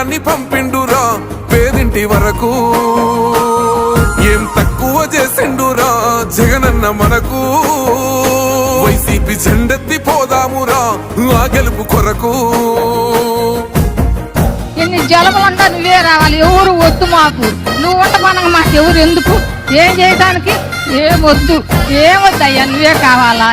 పథకాన్ని పంపిండురా పేదింటి వరకు. ఏం తక్కువ చేసిండురా జగనన్న మనకు. వైసీపీ జెండెత్తి పోదామురా ఆ గెలుపు కొరకు. ఎన్ని నువ్వే రావాలి ఎవరు వద్దు మాకు. నువ్వు ఉండమనగా మాకు ఎవరు ఎందుకు? ఏం చేయడానికి ఏం వద్దు ఏం వద్దయ్యా నువ్వే కావాలా?